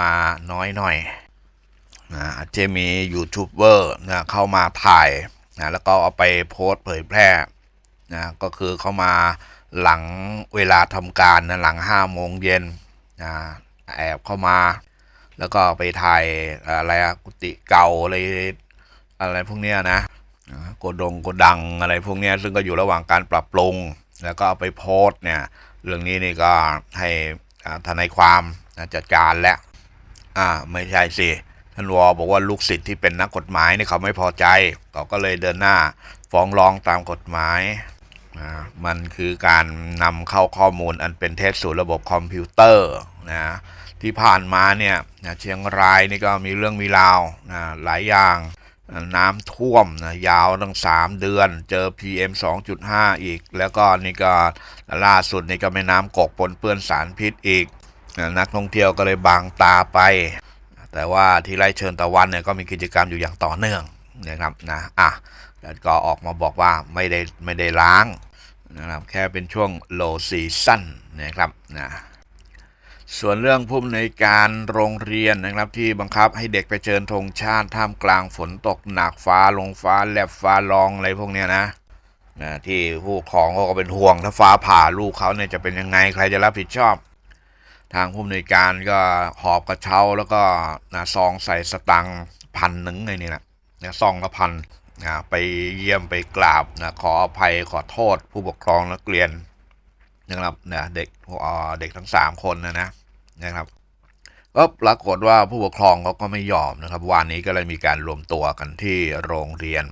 มาน้อยหน่อยนะอาจจะมียูทูบเบอร์นะเข้ามาถ่ายนะแล้วก็เอาไปโพสเผยแพร่นะก็คือเข้ามาหลังเวลาทำการนะหลังห้าโมงเย็นนะแอบเข้ามา แล้วก็ไปถ่ายอะไรกุฏิเก่าอะไรอะไรพวกเนี้ยนะโกดงโกดังอะไรพวกเนี้ยซึ่งก็อยู่ระหว่างการปรับปรุง แล้วก็เอาไปโพสเนี่ยเรื่องนี้นี่ก็ให้ทนายความจัดการแล้ว อ่า ไม่ใช่สิท่านวอบอกว่าลูกศิษย์ที่เป็นนักกฎหมายนี่เขาไม่พอใจเขาก็เลยเดินหน้า ฟ้องร้องตามกฎหมายอ่ามันคือการนำเข้าข้อมูลอันเป็นเท็จสู่ระบบคอมพิวเตอร์นะที่ผ่านมาเนี่ยนะเชียงรายนี่ก็มีเรื่องมีราวนะหลายอย่างนะน้ำท่วมนะยาวตั้ง 3 เดือน เจอ PM 2.5 อีก แล้วก็นี่ก็ล่าสุดนี่ก็แม่น้ำกกปนเปื้อนสารพิษอีก นักท่องเที่ยวก็เลยบางตาไป แต่ว่าที่ไร่เชิญตะวันเนี่ยก็มีกิจกรรมอยู่อย่างต่อเนื่องนะครับนะอะแล้วก็ออกมาบอกว่าไม่ได้ไม่ได้ล้างนะครับแค่เป็นช่วง low season นะครับนะส่วนเรื่องผู้อำนการโรงเรียนนะครับที่บังคับให้เด็กไปเชิญธงชาติท่ามกลางฝนตกหนักฟ้าลงฟ้าแลบฟ้าร้องอะไรพวกเนี้ยนะนะที่ผู้ปกครองเขาก็เป็นห่วงถ้าฟ้าผ่าลูกเขาเนี่ยจะเป็นยังไงใครจะรับผิดชอบ ทางผู้อำนวยการก็หอบกระเช้าแล้วก็นะซองใส่สตังค์พันหนึ่งไงนี่แหละนะซองละพันนะไปเยี่ยมไปกราบนะขออภัยขอโทษผู้ปกครองนักเรียนนะครับนะเด็กอ่อเด็กทั้งสามคนนะนะนะครับก็ปรากฏว่าผู้ปกครองเขาก็ไม่ยอมนะครับวันนี้ก็เลยมีการรวมตัวกันที่โรงเรียน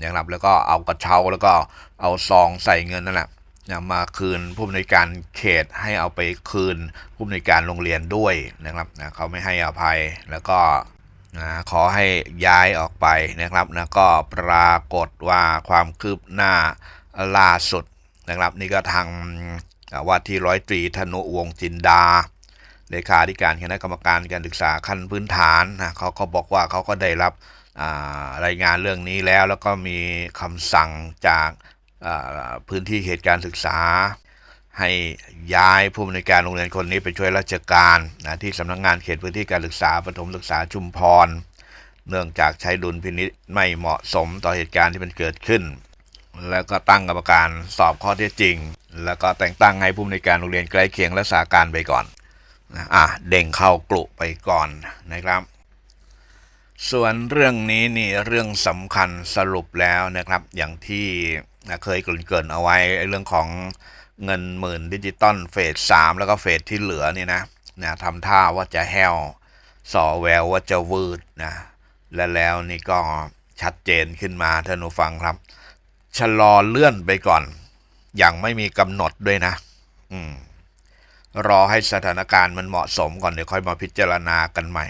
นะครับแล้วก็เอากระเช้าแล้วก็เอาซองใส่เงินนั่นแหละ นะมาคืนผู้อำนวยการเขตให้เอาไปคืนผู้อำนวยการโรงเรียนด้วยนะครับนะเขาไม่ให้อภัยแล้วก็นะขอให้ย้ายออกไปนะครับนะก็ปรากฏว่าความคืบหน้าล่าสุดนะครับ นี่ก็ทางว่าที่ร้อยตรีธนุวงจินดาเลขาธิการคณะกรรมการการศึกษาขั้นพื้นฐานนะเขาก็บอกว่าเขาก็ได้รับรายงานเรื่องนี้แล้ว แล้วก็มีคำสั่งจาก พื้นที่เขตการศึกษา ให้ย้ายผู้อำนวยการโรงเรียนคนนี้ไปช่วยราชการนะที่สำนักงงานเขตพื้นที่การศึกษาปฐมศึกษาชุมพร เนื่องจากใช้ดุลพินิษไม่เหมาะสมต่อเหตุการณ์ที่มันเกิดขึ้น แล้วก็ตั้งกรรมการสอบข้อเท็จจริง แล้วก็แต่งตั้งให้ผู้อำนวยการโรงเรียนใกล้เคียงรักษาการไปก่อนอะเด้งเข้ากลุไปก่อนนะครับ ส่วนเรื่องนี้นี่เรื่องสำคัญสรุปแล้วนะครับ อย่างที่เคยเกินเอาไว้เรื่องของเงินหมื่นดิจิตอลเฟสสามแล้วก็เฟสที่เหลือนี่นะนะทำท่าว่าจะแห้วสอแววว่าจะวืดนะและแล้วนี่ก็ชัดเจนขึ้นมาท่านผู้ฟังครับ ชะลอเลื่อนไปก่อน อย่างไม่มีกำหนดด้วยนะ อืมรอให้สถานการณ์มันเหมาะสมก่อนเดี๋ยวค่อยมาพิจารณากันใหม่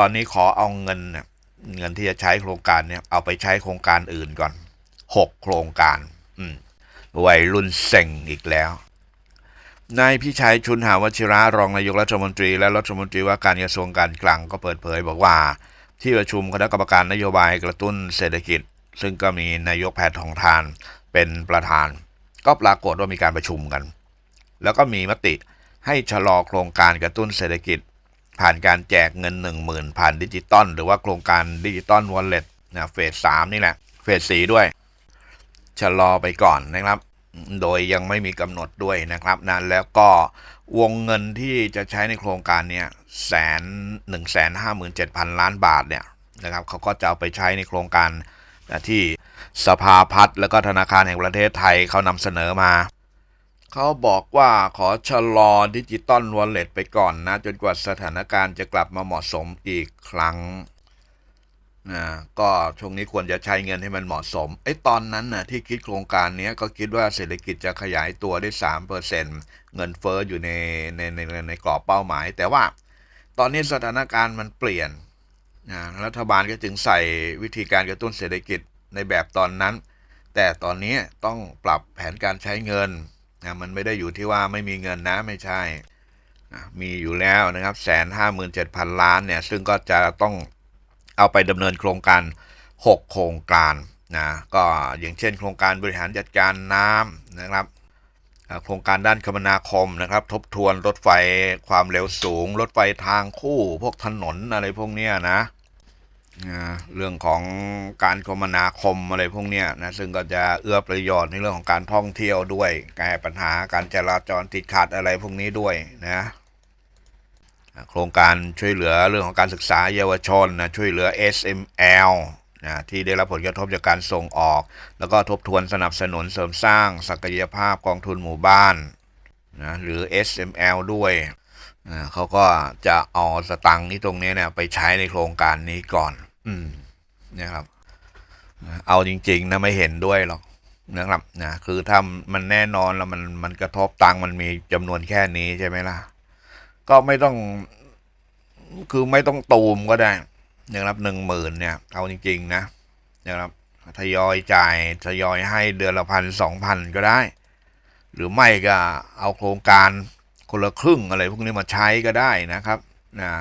ตอนนี้ขอเอาเงินเงินที่จะใช้โครงการเนี่ยเอาไปใช้โครงการอื่นก่อนหกโครงการ อืมวัยรุ่นเซ็งอีกแล้วนายพิชัยชุนหาวชิระรองนายกรัฐมนตรี และรัฐมนตรีว่าการกระทรวงการคลังก็เปิดเผย บอกว่า ที่ประชุมคณะกรรมการนโยบายกระตุ้นเศรษฐกิจ ซึ่งก็มีนายกแพทย์ทองทานเป็นประธาน ก็ปรากฏว่ามีการประชุมกัน แล้วก็มีมติให้ชะลอโครงการกระตุ้นเศรษฐกิจ ผ่านการแจกเงิน 1 0,000 ผ่านดิจิตอลหรือว่าโครงการดิจิตอลวอลเล็ตนะเฟสสามนี่แหละ เฟสสีด้วย ชะลอไปก่อนนะครับ โดยยังไม่มีกำหนดด้วยนะครับนั้นแล้วก็วงเงินที่จะใช้ในโครงการเนี่ยแสนหนึ่งแสนห้าหมื่นเจ็ดพันล้านบาทเนี่ยนะครับเขาก็จะเอาไปใช้ในโครงการที่สภาพัฒน์แล้วก็ธนาคารแห่งประเทศไทยเขานำเสนอมา เขาบอกว่าขอชะลอดิจิตอลวอลเล็ตไปก่อนนะ จนกว่าสถานการณ์จะกลับมาเหมาะสมอีกครั้งนะก็ช่วงนี้ควรจะใช้เงินให้มันเหมาะสมไอ้ตอนนั้นนะที่คิดโครงการนี้ก็คิดว่าเศรษฐกิจจะขยายตัวได้สามเปอร์เซ็นเงินเฟ้ออยู่ในในในในในกรอบเป้าหมาย แต่ว่าตอนนี้สถานการณ์มันเปลี่ยนนะรัฐบาลก็จึงใส่วิธีการกระตุ้นเศรษฐกิจในแบบตอนนั้น แต่ตอนนี้ต้องปรับแผนการใช้เงิน นะมันไม่ได้อยู่ที่ว่าไม่มีเงินนะไม่ใช่นะมีอยู่แล้วนะครับแสนห้าหมื่นเจ็ดพันล้านเนี่ยซึ่งก็จะต้องเอาไปดำเนินโครงการ 6 โครงการนะก็อย่างเช่น โครงการบริหารจัดการน้ำนะครับโครงการด้านคมนาคมนะครับ ทบทวนรถไฟความเร็วสูง รถไฟทางคู่ พวกถนนอะไรพวกเนี้ยนะ เรื่องของการคมนาคมอะไรพวกนี้นะซึ่งก็จะเอื้อประโยชน์ในเรื่องของการท่องเที่ยวด้วยแก้ปัญหาการจราจรติดขัดอะไรพวกนี้ด้วยนะโครงการช่วยเหลือเรื่องของการศึกษาเยาวชนนะช่วยเหลือ SML นะที่ได้รับผลกระทบจากการส่งออก แล้วก็ทบทวนสนับสนุนเสริมสร้างศักยภาพกองทุนหมู่บ้านนะหรือ SML ด้วยเขาก็จะเอาสตังค์นี้ตรงนี้เนี่ยไปใช้ในโครงการนี้ก่อน อืมนะครับ เอาจริง ๆ นะไม่เห็นด้วยหรอกนะครับนะคือถ้ามันแน่นอนแล้วมันมันกระทบตังมันมีจำนวนแค่นี้ใช่ไหมล่ะ ก็ไม่ต้อง คือไม่ต้องตูมก็ได้นะครับหนึ่งหมื่นเนี่ย เอาจริง ๆ นะนะครับทยอยจ่ายทยอยให้เดือนละพันสองพันก็ได้ หรือไม่ก็เอาโครงการคนละครึ่งอะไรพวกนี้มาใช้ก็ได้นะครับนะ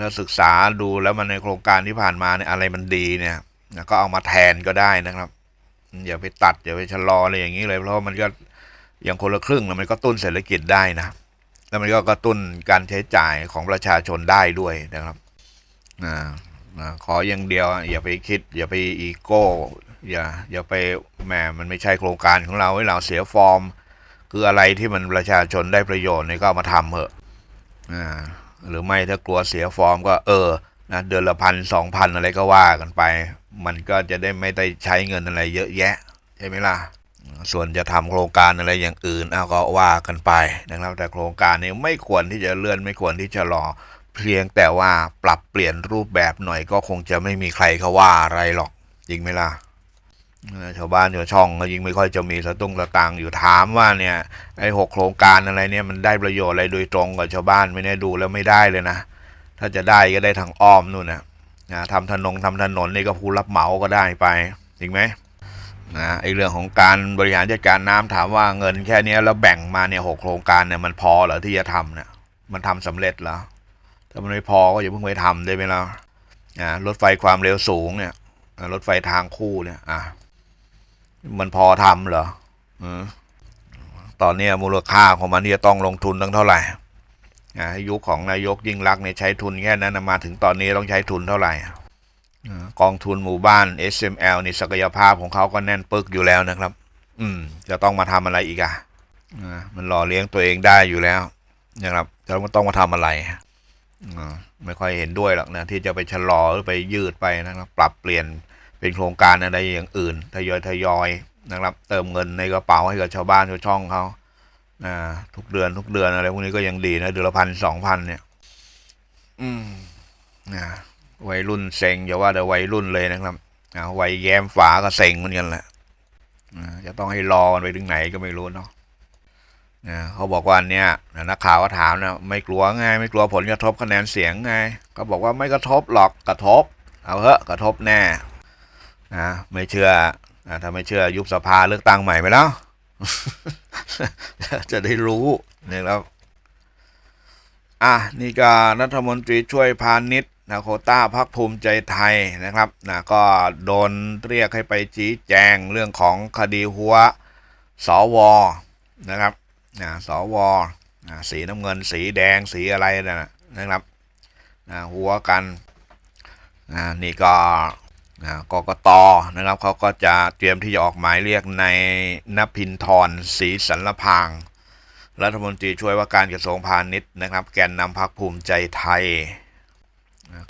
ถ้าศึกษาดูแล้วมันในโครงการที่ผ่านมาเนี่ยอะไรมันดีเนี่ยก็เอามาแทนก็ได้นะครับอย่าไปตัดอย่าไปชะลออะไรอย่างนี้เลยเพราะมันก็อย่างคนละครึ่งมันก็ตุ้นเศรษฐกิจได้นะแล้วมันก็กระตุ้นการใช้จ่ายของประชาชนได้ด้วยนะครับอ่าขออย่างเดียว อย่าไปคิด อย่าไปอีโก้อย่าอย่าไปแหมมันไม่ใช่โครงการของเราให้เราเสียฟอร์ม คืออะไรที่มันประชาชนได้ประโยชน์เนี่ยก็เอามาทำเถอะอ่า หรือไม่ถ้ากลัวเสียฟอร์มก็เออนะเดือนละพันสองพันอะไรก็ว่ากันไป มันก็จะได้ไม่ได้ใช้เงินอะไรเยอะแยะใช่ไหมล่ะส่วนจะทำโครงการอะไรอย่างอื่นเอาก็ว่ากันไปนะครับ แต่โครงการนี้ไม่ควรที่จะเลื่อนไม่ควรที่จะรอเพียงแต่ว่าปรับเปลี่ยนรูปแบบหน่อยก็คงจะไม่มีใครเขาว่าอะไรหรอกจริงไหมล่ะ ชาวบ้านชาวช่องก็ยิ่งไม่ค่อยจะมีสตุ้งสตางค์อยู่ถามว่าเนี่ยไอ้หกโครงการอะไรเนี่ยมันได้ประโยชน์อะไรโดยตรงกับชาวบ้านไม่ได้ดูแล้วไม่ได้เลยนะ ถ้าจะได้ก็ได้ทางอ้อมนู่นนะนะทำถนนทำถนนนี่ก็ผู้รับเหมาก็ได้ไปจริงไหมนะไอ้เรื่องของการบริหารจัดการน้ำถามว่าเงินแค่นี้แล้วแบ่งมาเนี่ยหกโครงการเนี่ยมันพอเหรอที่จะทำเนี่ยมันทำสำเร็จเหรอถ้ามันไม่พอก็อย่าเพิ่งไปทำได้ไหมล่ะอ่ารถไฟความเร็วสูงเนี่ยรถไฟทางคู่เนี่ยอะ มันพอทำเหรอตอนนี้มูลค่าของมันที่จะต้องลงทุนตั้งเท่าไหร่ยุคของนายกยิ่งรักเนี่ยใช้ทุนแค่นั้นมาถึงตอนนี้ต้องใช้ทุนเท่าไหร่กองทุนหมู่บ้าน SML นี่ศักยภาพของเขาก็แน่นปึกอยู่แล้วนะครับ อืม จะต้องมาทำอะไรอีกอะอ่ามันหล่อเลี้ยงตัวเองได้อยู่แล้วนะครับจะไม่ต้องมาทำอะไรไม่ค่อยเห็นด้วยหรอกนะที่จะไปชะลอหรือไปยืดไปนะครับ ปรับเปลี่ยน เป็นโครงการอะไรอย่างอื่นทยอยทยอยนะครับ เติมเงินในกระเป๋าให้กับชาวบ้านชาวช่องเขาทุกเดือนทุกเดือนอะไรพวกนี้ก็ยังดีนะเดือนละพันสองพันเนี่ย อืมอ่าวัยรุ่นเซ็งอย่าว่าแต่วัยรุ่นเลยนะครับวัยแย้มฝาก็เซ็งเหมือนกันแหละจะต้องให้รอกันไปถึงไหนก็ไม่รู้เนาะอ่าเขาบอกว่าเนี่ยนักข่าวก็ถามนะไม่กลัวไงไม่กลัวผลกระทบคะแนนเสียงไง ก็บอกว่าไม่กระทบหรอกกระทบ เอาเถอะกระทบแน่ นะไม่เชื่ออ่าถ้าไม่เชื่อยุบสภาเลือกตั้งใหม่ไปแล้ว จะได้รู้เนะครับอะนี่ก็รัฐมนตรีช่วยพาณิชย์นะโคต้าพักภูมิใจไทยนะครับนะก็โดนเรียกให้ไปชี้แจงเรื่องของคดีหัวสวนะครับนะสวนะสีน้ำเงินสีแดงสีอะไรนะนะครับนะหัวกันนะนี่ก็ นะกกตนะครับเขาก็จะเตรียมที่จะออกหมายเรียกในนพินทรศรีสันลพางรัฐมนตรีช่วยว่าการกระทรวงพาณิชย์นะครับ แกนนำพักภูมิใจไทย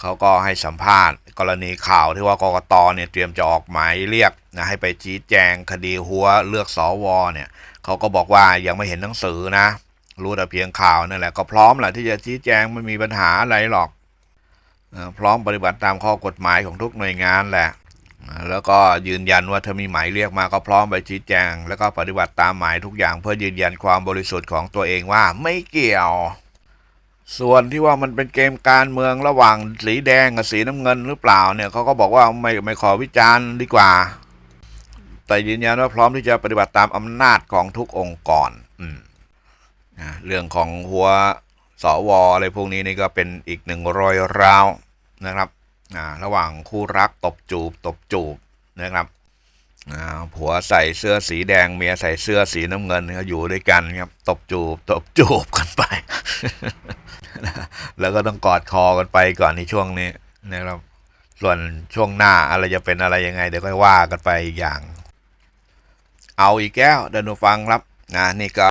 เขาก็ให้สัมภาษณ์ กรณีข่าวที่ว่ากกตเนี่ยเตรียมจะออกหมายเรียกนะให้ไปชี้แจงคดีหัวเลือกสวเนี่ยเขาก็บอกว่ายังไม่เห็นหนังสือนะ รู้แต่เพียงข่าวนั่นแหละก็พร้อมแหละที่จะชี้แจงไม่มีปัญหาอะไรหรอก พร้อมปฏิบัติตามข้อกฎหมายของทุกหน่วยงานแหละ แล้วก็ยืนยันว่าถ้ามีหมายเรียกมาก็พร้อมไปชี้แจง แล้วก็ปฏิบัติตามหมายทุกอย่างเพื่อยืนยันความบริสุทธิ์ของตัวเองว่าไม่เกี่ยว ส่วนที่ว่ามันเป็นเกมการเมืองระหว่างสีแดงกับสีน้ำเงินหรือเปล่าเนี่ยเขาก็บอกว่าไม่ไม่ขอวิจารณ์ดีกว่า แต่ยืนยันว่าพร้อมที่จะปฏิบัติตามอำนาจของทุกองค์กรอืมเรื่องของหัว สวอะไรพวกนี้นี่ก็เป็นอีกหนึ่งรอยร้าวนะครับระหว่างคู่รักตบจูบตบจูบนะครับผัวใส่เสื้อสีแดงเมียใส่เสื้อสีน้ำเงินเขาอยู่ด้วยกันครับตบจูบตบจูบกันไป แล้วก็ต้องกอดคอกันไปก่อนในช่วงนี้นะครับส่วนช่วงหน้าอะไรจะเป็นอะไรยังไง เดี๋ยวค่อยว่ากันไปอีกอย่าง เอาอีกแก้วเดินฟังครับนะนี่ก็